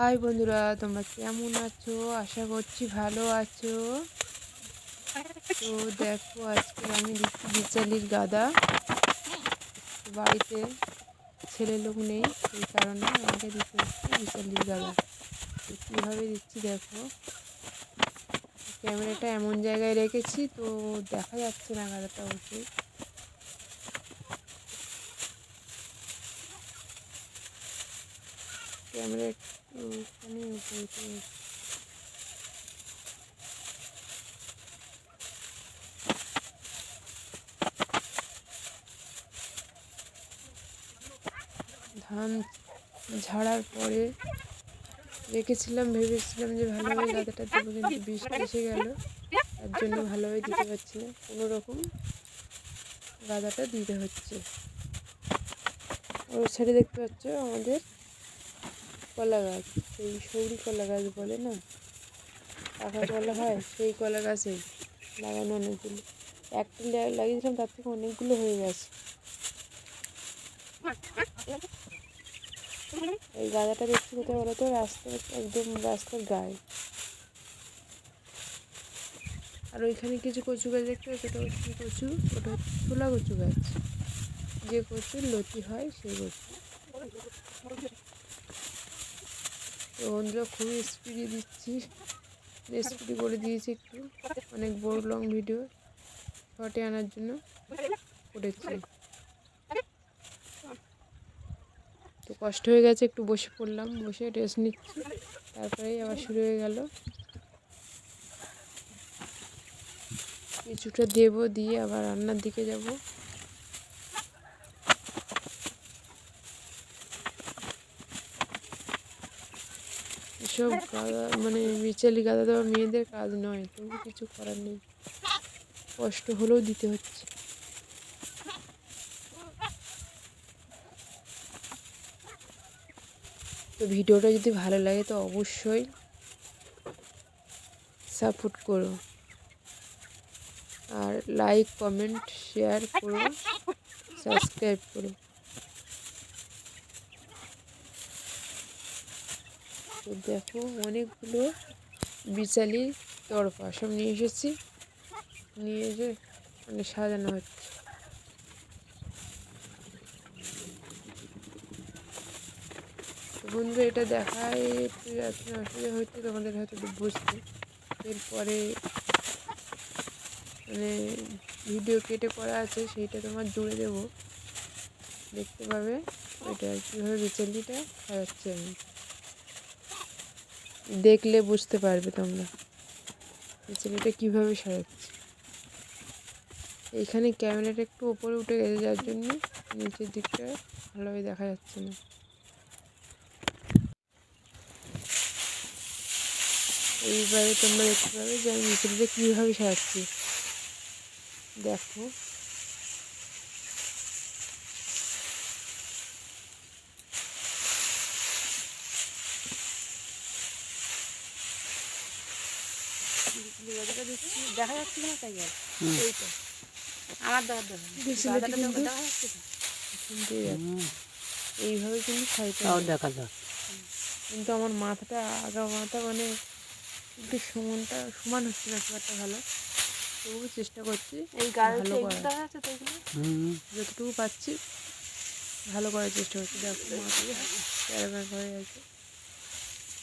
High বন্ধুরা, তোমরা কেমন আছো? আশা করছি ভালো আছো। তো দেখো, আজকে আমি দিচ্ছি বিচালির গাদা। বাড়িতে ছেলে লোক নেই, সেই কারণে আমাকে দিতে হচ্ছে বিচালির গাদা। তো কীভাবে দিচ্ছি দেখো। ক্যামেরাটা এমন জায়গায় রেখেছি, তো দেখা যাচ্ছে না গাদাটা অবশ্যই ক্যামেরা ধান ঝাড়ার পরে রেখেছিলাম, ভেবেছিলাম যে ভালোভাবে গাদাটা দেবো, কিন্তু বৃষ্টি এসে গেল। তার জন্য ভালোভাবে দিতে পারছি না। কোনো রকম গাদাটা দিতে হচ্ছে। ওর সাইডে দেখতে পাচ্ছ আমাদের কলা গাছ, সেই সৌরি কলা গাছ বলে না? পাকা কলা হয়, সেই কলা গাছে লাগানো অনেকগুলো। একটা লাগিয়েছিলাম, তার থেকে অনেকগুলো হয়ে গেছে। এই গাঁদাটা দেখছি কোথায় বলো তো? রাস্তার, একদম রাস্তার গায়ে। আর ওইখানে কিছু কচু গাছ দেখতে পাচ্ছি? ওটা হচ্ছে কচু, ওটা হচ্ছে ছোলা কচু গাছ। যে কচুর লতি হয়, সেই কচু। বন্ধুরা, খুবই স্পিডে দিচ্ছি। স্পিডে করে দিয়েছি একটু। অনেক বড় লং ভিডিও শর্টে আনার জন্য করেছি। তো কষ্ট হয়ে গেছে, একটু বসে পড়লাম, বসে রেস্ট নিচ্ছি। তারপরেই আবার শুরু হয়ে গেল। কিছুটা দেবো, দিয়ে আবার রান্নার দিকে যাব। এসব গাদা মানে বিচালি গাদা দেওয়া মেয়েদের কাজ নয়, তবু কিছু করার নেই। কষ্ট হলেও দিতে হচ্ছে। তো ভিডিওটা যদি ভালো লাগে, তো অবশ্যই সাপোর্ট করো। আর লাইক, কমেন্ট, শেয়ার করো। সাবস্ক্রাইব করো। তো দেখো অনেকগুলো বিচালি তরফা সব নিয়ে এসেছি। নিয়ে এসে মানে সাজানো হচ্ছে। বন্ধু, এটা দেখায় একটু অসুবিধা হচ্ছে তোমাদের হয়তো বুঝতে। এরপরে মানে ভিডিও কেটে করা আছে, সেইটা তোমার জুড়ে দেবো। দেখতে পাবে ওইটা কীভাবে বিচালিটা সাজাচ্ছি আমি। দেখলে বুঝতে পারবে তোমরা। ছেলেটা কীভাবে সাজাচ্ছি। এইখানে ক্যামেরাটা একটু ওপরে উঠে গেছে, যার জন্য নিচের দিকটা ভালোভাবে দেখা যাচ্ছে না। এইবারে তোমরা দেখতে পাবে যে আমি মিছিলটা কীভাবে সাজাচ্ছি। দেখো। দেখা যাচ্ছে না তাই আর। এইটা আমার কিন্তু- দেখা যাচ্ছে যাচ্ছে এইভাবে কিন্তু দেখা যাক কিন্তু আমার মাথাটা আগা মাথা মানে একটু সমানটা সমান হচ্ছে না খুব ভালো। তবুও চেষ্টা করছি এই ভালো করার। যাচ্ছে যতটুকু পাচ্ছি ভালো করার চেষ্টা করছি। দেখো মাথা প্যারাগ্রাফ হয়ে গেছে।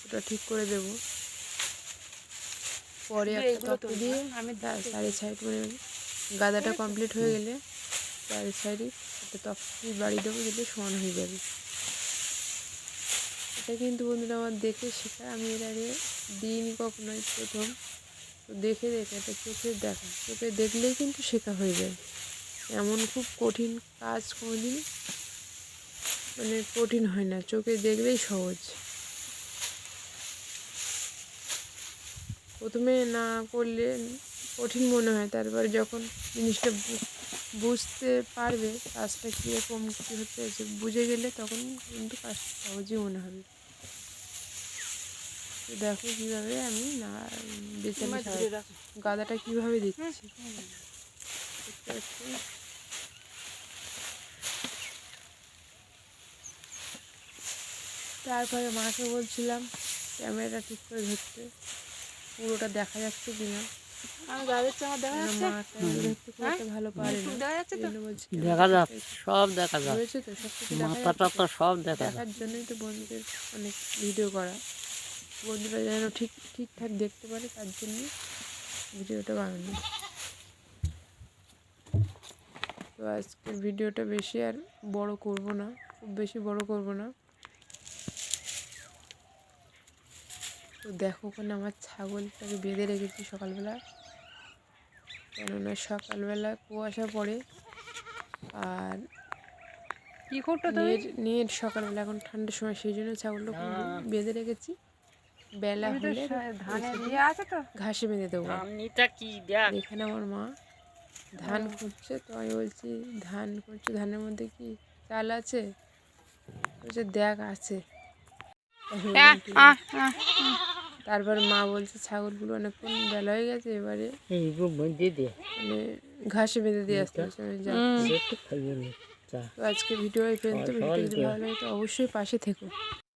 ওটা ঠিক করে দেবো। পরে একটা তত্ত্ব দিয়ে আমি তার চারি সাইড মানে গাদাটা কমপ্লিট হয়ে গেলে চারি সাইডে একটা তক্তি বাড়ি দেবো যেটা সমান হয়ে যাবে। এটা কিন্তু বন্ধুরা আমার দেখে শেখা। আমি এর আগে দিইনি কখনোই প্রথম। তো দেখে দেখে এটা চোখে দেখা। চোখে দেখলেই কিন্তু শেখা হয়ে যায়। এমন খুব কঠিন কাজ কোনোদিন মানে কঠিন হয় না। চোখে দেখলেই সহজ। প্রথমে না করলে কঠিন মনে হয়। তারপরে যখন জিনিসটা বুঝতে পারবে কাজটা কীরকম কী হতে আছে বুঝে গেলে তখন কিন্তু কাজটা সহজই মনে হবে। তো দেখো কীভাবে আমি না বেছে গাদাটা কীভাবে দিচ্ছি। তারপরে মাকে বলছিলাম ক্যামেরাটা ঠিক করে ধরতে। পুরোটা দেখা যাচ্ছে কিনা? দেখা যাচ্ছে? দেখা যাচ্ছে তো? বলছি দেখা যাচ্ছে সব দেখা যাচ্ছে তো সব কিছু দেখা মাথাটা তো সব দেখা যাচ্ছে। দেখার জন্যই তো বন্ধুদের অনেক ভিডিও করা। বন্ধুরা যেন ঠিক ঠিকঠাক দেখতে পারে তার জন্যই ভিডিওটা বানানো। তো আজকের ভিডিওটা বেশি আর বড় করব না খুব বেশি বড় করব না। তো দেখো ওখানে আমার ছাগলটাকে বেঁধে রেখেছি সকালবেলা। কেননা সকালবেলা কুয়াশা পড়ে। আর কি করতো নেট নেট সকালবেলা এখন ঠান্ডার সময় সেই জন্য ছাগলটা খুব বেঁধে রেখেছি। বেলা হলে সা- ধানে দিয়ে আছে তো। ঘাসে বেঁধে দেবো। আমনিটা কি? দেখ। এখানে আমার মা। ধান খুঁজছে তো আমি বলছি ধান করছে ধানের মধ্যে কি চাল আছে? বলছে দেখ আছে। তারপর মা বলছে ছাগলগুলো অনেকক্ষণ বেলা হয়ে গেছে এবারে মানে ঘাসে বেঁধে দিয়ে আসতে তো আজকে ভিডিও এই পর্যন্ত ভিডিওটা যদি ভালো লাগে তো অবশ্যই পাশে থেকো।